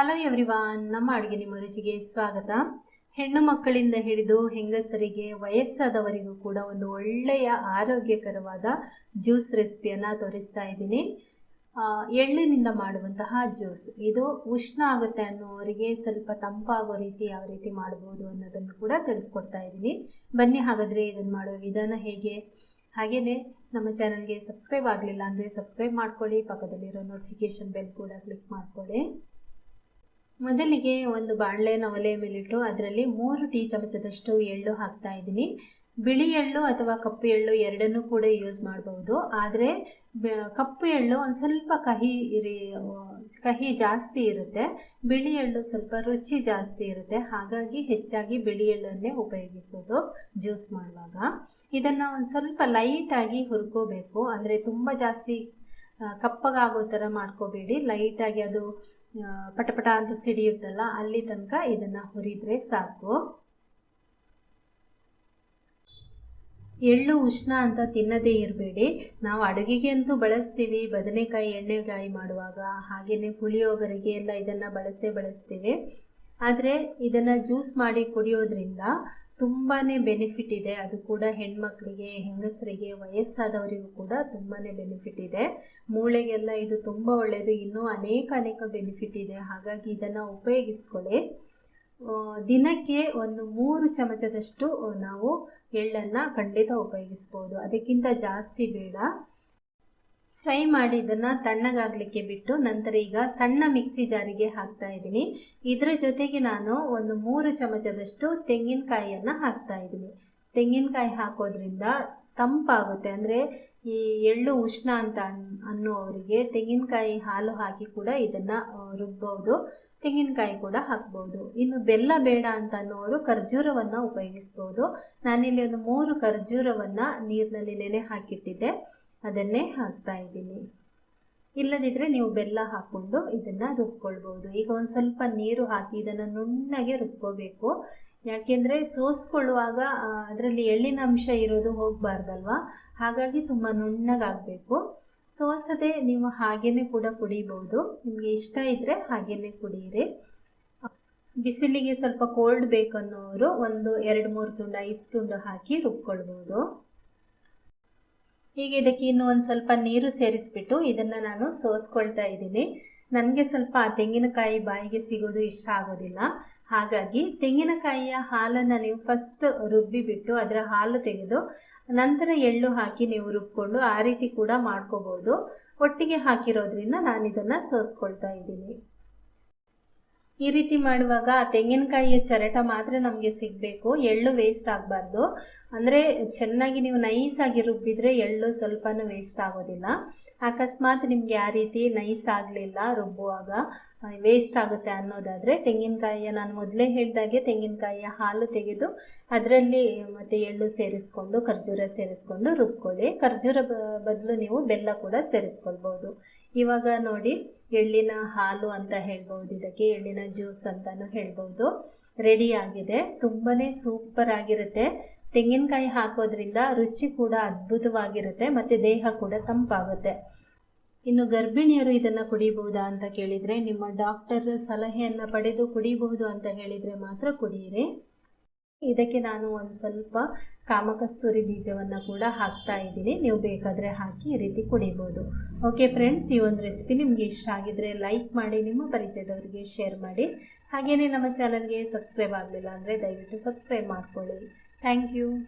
Hello everyone ನಮ್ಮ ಅಡುಗೆ ನಿಮ್ಮ ರುಚಿಗೆ ಸ್ವಾಗತ. ಹೆಣ್ಣು ಮಕ್ಕಳಿಂದ ಹಿಡಿದು ಹೆಂಗಸರಿಗೆ ವಯಸ್ಸಾದವರಿಗೂ ಕೂಡ ಒಂದು ಒಳ್ಳೆಯ ಆರೋಗ್ಯಕರವಾದ ಜ್ಯೂಸ್ ರೆಸಿಪಿಯನ್ನು ತೋರಿಸ್ತಾ ಇದ್ದೀನಿ. ಎಳ್ಳಿನಿಂದ ಮಾಡುವಂತಹ ಜ್ಯೂಸ್. ಇದು ಉಷ್ಣ ಆಗುತ್ತೆ ಅನ್ನೋರಿಗೆ ಸ್ವಲ್ಪ ತಂಪಾಗೋ ರೀತಿ ಯಾವ ರೀತಿ ಮಾಡ್ಬೋದು ಅನ್ನೋದನ್ನು ಕೂಡ ತಿಳಿಸ್ಕೊಡ್ತಾ ಇದ್ದೀನಿ. ಬನ್ನಿ ಹಾಗಾದರೆ ಇದನ್ನು ಮಾಡುವ ವಿಧಾನ ಹೇಗೆ? ಹಾಗೆಯೇ ನಮ್ಮ ಚಾನಲ್ಗೆ ಸಬ್ಸ್ಕ್ರೈಬ್ ಆಗಲಿಲ್ಲ ಅಂದರೆ ಸಬ್ಸ್ಕ್ರೈಬ್ ಮಾಡ್ಕೊಳ್ಳಿ, ಪಕ್ಕದಲ್ಲಿರೋ ನೋಟಿಫಿಕೇಷನ್ ಬೆಲ್ ಕೂಡ ಕ್ಲಿಕ್ ಮಾಡ್ಕೊಳ್ಳಿ. ಮೊದಲಿಗೆ ಒಂದು ಬಾಣಲೆನ ಒಲೆಯ ಮೇಲಿಟ್ಟು ಅದರಲ್ಲಿ ಮೂರು ಟೀ ಚಮಚದಷ್ಟು ಎಳ್ಳು ಹಾಕ್ತಾ ಇದ್ದೀನಿ. ಬಿಳಿ ಎಳ್ಳು ಅಥವಾ ಕಪ್ಪು ಎಳ್ಳು ಎರಡನ್ನೂ ಕೂಡ ಯೂಸ್ ಮಾಡಬಹುದು ಆದರೆ ಕಪ್ಪು ಎಳ್ಳು ಒಂದು ಸ್ವಲ್ಪ ಕಹಿ ಕಹಿ ಜಾಸ್ತಿ ಇರುತ್ತೆ. ಬಿಳಿ ಎಳ್ಳು ಸ್ವಲ್ಪ ರುಚಿ ಜಾಸ್ತಿ ಇರುತ್ತೆ. ಹಾಗಾಗಿ ಹೆಚ್ಚಾಗಿ ಬಿಳಿ ಎಳ್ಳನ್ನೇ ಉಪಯೋಗಿಸೋದು ಜ್ಯೂಸ್ ಮಾಡುವಾಗ. ಇದನ್ನು ಒಂದು ಸ್ವಲ್ಪ ಲೈಟಾಗಿ ಹುರ್ಕೋಬೇಕು. ಅಂದರೆ ತುಂಬ ಜಾಸ್ತಿ ಕಪ್ಪಗಾಗೋ ಥರ ಮಾಡ್ಕೋಬೇಡಿ. ಲೈಟಾಗಿ ಅದು ಪಟಪಟ ಅಂತ ಸಿಡಿಯುತ್ತಲ್ಲ, ಅಲ್ಲಿ ತನಕ ಇದನ್ನು ಹುರಿದ್ರೆ ಸಾಕು. ಎಳ್ಳು ಉಷ್ಣ ಅಂತ ತಿನ್ನದೇ ಇರಬೇಡಿ. ನಾವು ಅಡುಗೆಗೆ ಅಂತೂ ಬಳಸ್ತೀವಿ, ಬದನೆಕಾಯಿ ಎಣ್ಣೆಗಾಯಿ ಮಾಡುವಾಗ ಹಾಗೆಯೇ ಪುಳಿಯೋಗರಿಗೆ ಎಲ್ಲ ಇದನ್ನು ಬಳಸೇ ಬಳಸ್ತೀವಿ. ಆದರೆ ಇದನ್ನು ಜ್ಯೂಸ್ ಮಾಡಿ ಕುಡಿಯೋದ್ರಿಂದ ತುಂಬಾ ಬೆನಿಫಿಟ್ ಇದೆ. ಅದು ಕೂಡ ಹೆಣ್ಮಕ್ಳಿಗೆ, ಹೆಂಗಸರಿಗೆ, ವಯಸ್ಸಾದವರಿಗೂ ಕೂಡ ತುಂಬಾ ಬೆನಿಫಿಟ್ ಇದೆ. ಮೂಳೆಗೆಲ್ಲ ಇದು ತುಂಬ ಒಳ್ಳೆಯದು ಇನ್ನೂ ಅನೇಕ ಅನೇಕ ಬೆನಿಫಿಟ್ ಇದೆ. ಹಾಗಾಗಿ ಇದನ್ನು ಉಪಯೋಗಿಸ್ಕೊಳ್ಳಿ. ದಿನಕ್ಕೆ ಒಂದು ಮೂರು ಚಮಚದಷ್ಟು ನಾವು ಎಳ್ಳನ್ನು ಖಂಡಿತ ಉಪಯೋಗಿಸ್ಬೋದು. ಅದಕ್ಕಿಂತ ಜಾಸ್ತಿ ಬೇಡ. ಫ್ರೈ ಮಾಡಿ ಇದನ್ನು ತಣ್ಣಗಾಗಲಿಕ್ಕೆ ಬಿಟ್ಟು ನಂತರ ಈಗ ಸಣ್ಣ ಮಿಕ್ಸಿ ಜಾರಿಗೆ ಹಾಕ್ತಾ ಇದ್ದೀನಿ. ಇದರ ಜೊತೆಗೆ ನಾನು ಒಂದು ಮೂರು ಚಮಚದಷ್ಟು ತೆಂಗಿನಕಾಯಿಯನ್ನು ಹಾಕ್ತಾ ಇದ್ದೀನಿ. ತೆಂಗಿನಕಾಯಿ ಹಾಕೋದ್ರಿಂದ ತಂಪಾಗುತ್ತೆ. ಅಂದರೆ ಈ ಎಳ್ಳು ಉಷ್ಣ ಅಂತ ಅನ್- ಅನ್ನುವವರಿಗೆ ತೆಂಗಿನಕಾಯಿ ಹಾಲು ಹಾಕಿ ಕೂಡ ಇದನ್ನು ರುಬ್ಬೋದು. ತೆಂಗಿನಕಾಯಿ ಕೂಡ ಹಾಕ್ಬೋದು. ಇನ್ನು ಬೆಲ್ಲ ಬೇಡ ಅಂತ ಅನ್ನೋರು ಖರ್ಜೂರವನ್ನು ಉಪಯೋಗಿಸ್ಬೋದು. ನಾನಿಲ್ಲಿ ಒಂದು ಮೂರು ಖರ್ಜೂರವನ್ನು ನೀರಿನಲ್ಲಿ ನೆನೆ ಹಾಕಿಟ್ಟಿದ್ದೆ. ಅದನ್ನೇ ಹಾಕ್ತಾ ಇದ್ದೀನಿ. ಇಲ್ಲದಿದ್ದರೆ ನೀವು ಬೆಲ್ಲ ಹಾಕ್ಕೊಂಡು ಇದನ್ನು ರುಬ್ಕೊಳ್ಬೋದು. ಈಗ ಒಂದು ಸ್ವಲ್ಪ ನೀರು ಹಾಕಿ ಇದನ್ನು ನುಣ್ಣಗೆ ರುಬ್ಕೋಬೇಕು. ಯಾಕೆಂದರೆ ಸೋಸ್ಕೊಳ್ಳುವಾಗ ಅದರಲ್ಲಿ ಎಳ್ಳಿನ ಅಂಶ ಇರೋದು ಹೋಗಬಾರ್ದಲ್ವಾ? ಹಾಗಾಗಿ ತುಂಬ ನುಣ್ಣಗಾಗಬೇಕು. ಸೋಸದೆ ನೀವು ಹಾಗೇನೆ ಕೂಡ ಕುಡಿಬೋದು ನಿಮಗೆ ಇಷ್ಟ ಇದ್ದರೆ ಹಾಗೇನೆ ಕುಡಿಯಿರಿ ಬಿಸಿಲಿಗೆ ಸ್ವಲ್ಪ ಕೋಲ್ಡ್ ಬೇಕನ್ನೋರು ಒಂದು ಎರಡು ಮೂರು ತುಂಡ ಐಸ್ ತುಂಡು ಹಾಕಿ ರುಬ್ಕೊಳ್ಬೋದು. ಈಗ ಇದಕ್ಕೆ ಇನ್ನೂ ಒಂದು ಸ್ವಲ್ಪ ನೀರು ಸೇರಿಸ್ಬಿಟ್ಟು ಇದನ್ನು ನಾನು ಸೋಸ್ಕೊಳ್ತಾ ಇದ್ದೀನಿ. ನನಗೆ ಸ್ವಲ್ಪ ಆ ತೆಂಗಿನಕಾಯಿ ಬಾಯಿಗೆ ಸಿಗೋದು ಇಷ್ಟ ಆಗೋದಿಲ್ಲ. ಹಾಗಾಗಿ ತೆಂಗಿನಕಾಯಿಯ ಹಾಲನ್ನು ನೀವು ಫಸ್ಟ್ ರುಬ್ಬಿಬಿಟ್ಟು ಅದರ ಹಾಲು ತೆಗೆದು ನಂತರ ಎಳ್ಳು ಹಾಕಿ ನೀವು ರುಬ್ಕೊಂಡು ಆ ರೀತಿ ಕೂಡ ಮಾಡ್ಕೋಬೋದು. ಒಟ್ಟಿಗೆ ಹಾಕಿರೋದ್ರಿಂದ ನಾನು ಇದನ್ನು ಸೋಸ್ಕೊಳ್ತಾ ಇದ್ದೀನಿ. ಈ ರೀತಿ ಮಾಡುವಾಗ ಆ ತೆಂಗಿನಕಾಯಿಯ ಚರಟ ಮಾತ್ರ ನಮಗೆ ಸಿಗಬೇಕು. ಎಳ್ಳು ವೇಸ್ಟ್ ಆಗಬಾರ್ದು. ಅಂದರೆ ಚೆನ್ನಾಗಿ ನೀವು ನೈಸಾಗಿ ರುಬ್ಬಿದ್ರೆ ಎಳ್ಳು ಸ್ವಲ್ಪನೂ ವೇಸ್ಟ್ ಆಗೋದಿಲ್ಲ. ಅಕಸ್ಮಾತ್ ನಿಮಗೆ ಆ ರೀತಿ ನೈಸ್ ಆಗಲಿಲ್ಲ ರುಬ್ಬುವಾಗ ವೇಸ್ಟ್ ಆಗುತ್ತೆ ಅನ್ನೋದಾದರೆ ತೆಂಗಿನಕಾಯಿಯ ನಾನು ಮೊದಲೇ ಹೇಳಿದಾಗೆ ತೆಂಗಿನಕಾಯಿಯ ಹಾಲು ತೆಗೆದು ಅದರಲ್ಲಿ ಮತ್ತು ಎಳ್ಳು ಸೇರಿಸ್ಕೊಂಡು, ಖರ್ಜೂರ ಸೇರಿಸ್ಕೊಂಡು ರುಬ್ಕೊಳ್ಳಿ. ಖರ್ಜೂರ ಬದಲು ನೀವು ಬೆಲ್ಲ ಕೂಡ ಸೇರಿಸ್ಕೊಳ್ಬೋದು. ಇವಾಗ ನೋಡಿ, ಎಳ್ಳಿನ ಹಾಲು ಅಂತ ಹೇಳ್ಬೋದು, ಇದಕ್ಕೆ ಎಳ್ಳಿನ ಜ್ಯೂಸ್ ಅಂತಲೂ ಹೇಳ್ಬೋದು. ರೆಡಿ ಆಗಿದೆ. ತುಂಬಾ ಸೂಪರ್ ಆಗಿರುತ್ತೆ. ತೆಂಗಿನಕಾಯಿ ಹಾಕೋದ್ರಿಂದ ರುಚಿ ಕೂಡ ಅದ್ಭುತವಾಗಿರುತ್ತೆ, ಮತ್ತು ದೇಹ ಕೂಡ ತಂಪಾಗುತ್ತೆ. ಇನ್ನು ಗರ್ಭಿಣಿಯರು ಇದನ್ನು ಕುಡಿಬಹುದಾ ಅಂತ ಕೇಳಿದರೆ, ನಿಮ್ಮ ಡಾಕ್ಟರ್ ಸಲಹೆಯನ್ನು ಪಡೆದು ಕುಡಿಬಹುದು ಅಂತ ಹೇಳಿದರೆ ಮಾತ್ರ ಕುಡಿಯಿರಿ. ಇದಕ್ಕೆ ನಾನು ಒಂದು ಸ್ವಲ್ಪ ಕಾಮಕಸ್ತೂರಿ ಬೀಜವನ್ನು ಕೂಡ ಹಾಕ್ತಾ ಇದ್ದೀನಿ. ನೀವು ಬೇಕಾದರೆ ಹಾಕಿ ಈ ರೀತಿ ಕುಡಿಬೋದು ಓಕೆ ಫ್ರೆಂಡ್ಸ್ ಈ ಒಂದು ರೆಸಿಪಿ ನಿಮಗೆ ಇಷ್ಟ ಆಗಿದ್ರೆ ಲೈಕ್ ಮಾಡಿ, ನಿಮ್ಮ ಪರಿಚಯದವರಿಗೆ ಶೇರ್ ಮಾಡಿ. ಹಾಗೆಯೇ ನಮ್ಮ ಚಾನಲ್ಗೆ ಸಬ್ಸ್ಕ್ರೈಬ್ ಆಗಲಿಲ್ಲ ಅಂದರೆ ದಯವಿಟ್ಟು ಸಬ್ಸ್ಕ್ರೈಬ್ ಮಾಡ್ಕೊಳ್ಳಿ. Thank you.